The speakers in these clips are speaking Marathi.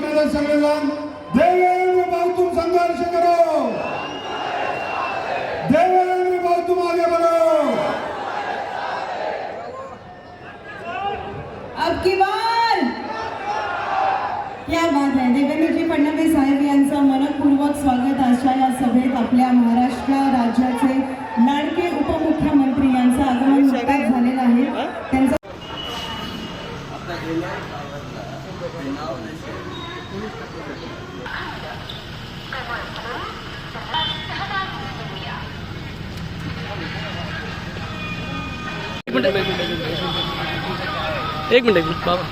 वाले सगळेजण देवेंद्र भाऊ तुम संघर्ष करो. देवेंद्र भाऊ तुम आगे बढ़ो. अब की बार? क्या बात आहे देवेंद्रजी फडणवीस साहेब यांचं मनपूर्वक स्वागत अशा या सभेत आपल्या महाराष्ट्र राज्याचे लाडके उपमुख्यमंत्री यांचं आगमन नुकताच झालेलं आहे. त्यांचं एक मिनिट एक मिनिट एक मिनिट एक मिनिट बाबा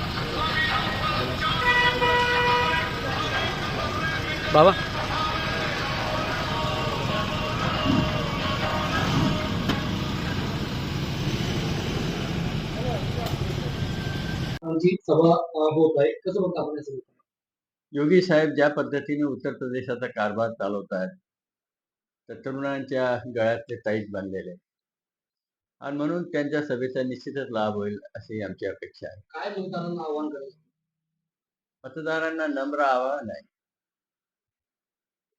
बाबा आमची सभा होत आहे. कसं म्हणता आपण? योगी साहेब ज्या पद्धतीने उत्तर प्रदेशाचा कारभार चालवत आहेत तर तरुणांच्या गळ्यातले ताईत बांधलेले. आणि म्हणून त्यांच्या सभेचा निश्चितच लाभ होईल अशी आमची अपेक्षा आहे. काय मतदारांना आव्हान करायचं? मतदारांना नम्र आवाहन आहे.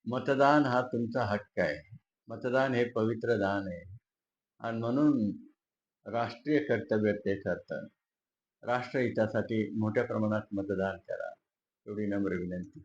मतदान हा तुमचा हक्क आहे. मतदान हे पवित्र दान आहे. आणि म्हणून राष्ट्रीय कर्तव्य ते ठरतं. राष्ट्रहितासाठी मोठ्या प्रमाणात मतदान करा. एवढी नम्र विनंती.